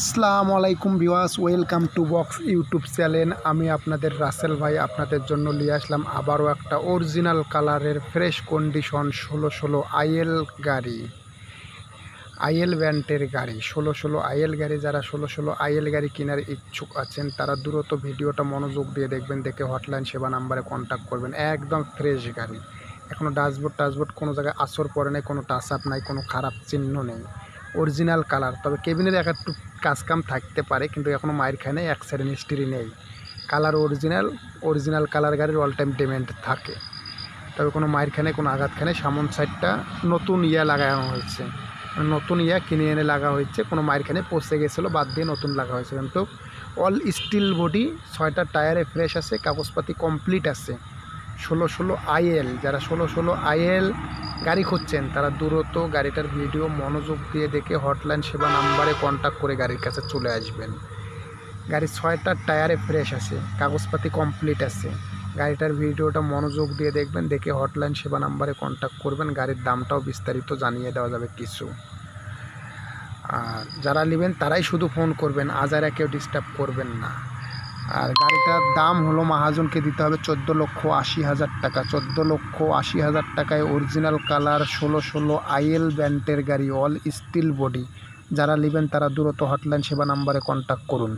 আসসালামু আলাইকুম বিওয়াস welcome to box YouTube channel. আমি আপনাদের রাসেল ভাই, আপনাদের জন্য নিয়ে আসলাম আবারও একটা অরিজিনাল কালারের ফ্রেশ কন্ডিশন ষোলো ষোলো আইএল গাড়ি। আইএল ব্যান্ডের গাড়ি, ষোলো ষোলো আইএল গাড়ি। যারা ষোলো ষোলো আইএল গাড়ি কেনার ইচ্ছুক আছেন, তারা দ্রুত ভিডিওটা মনোযোগ দিয়ে দেখবেন, দেখে হটলাইন সেবা নাম্বারে কন্ট্যাক্ট করবেন। একদম ফ্রেশ গাড়ি। এখনও ডাসবোর্ড টাসবোর্ড কোনো জায়গায় আসর পড়ে নেই, কোনো টাচ আপ নাই, কোনো খারাপ চিহ্ন নেই। Original colour. তবে কেবিনের এক একটু কাজকাম থাকতে পারে, কিন্তু এখনও মায়ের খায় নেই অ্যাক্সিডেন্ট হিস্ট্রি নেই। কালার অরিজিনাল অরিজিনাল কালার গাড়ির অল টাইম পেমেন্ট থাকে। তবে কোনো মায়ের খানে কোনো আঘাত খানে সামন সাইডটা নতুন ইয়া লাগানো হয়েছে। নতুন ইয়া কিনে এনে লাগা হয়েছে, কোনো মায়ের খানে পচে গেছিল, বাদ দিয়ে নতুন লাগা হয়েছে। কিন্তু অল স্টিল বডি ছয়টা টায়ারে ফ্রেশ আছে, কাগজপাতি কমপ্লিট আছে। ষোলো ষোলো আইএল যারা ষোলো ষোলো আইএল গাড়ি খুঁজছেন, তারা দ্রুত গাড়িটার ভিডিও মনোযোগ দিয়ে দেখে হটলাইন সেবা নাম্বারে কন্ট্যাক্ট করে গাড়ির কাছে চলে আসবেন। গাড়ির ছয়টা টায়ারে ফ্রেশ আছে, কাগজপাতি কমপ্লিট আছে। গাড়িটার ভিডিওটা মনোযোগ দিয়ে দেখবেন, দেখে হটলাইন সেবা নাম্বারে কন্ট্যাক্ট করবেন, গাড়ির দামটাও বিস্তারিত জানিয়ে দেওয়া যাবে কিছু। আর যারা নেবেন তারাই শুধু ফোন করবেন আজারা কেউ ডিস্টার্ব করবেন না। আর গাড়িটার দাম হলো মাহাজনকে দিতে হবে চোদ্দ লক্ষ আশি হাজার টাকা। চোদ্দ লক্ষ আশি হাজার টাকায় অরিজিনাল কালার ষোলো ষোলো আইএল ব্যান্ডের গাড়ি অল স্টিল বডি যারা নেবেন তারা দ্রুত হটলাইন সেবা নাম্বারে কন্ট্যাক্ট করুন।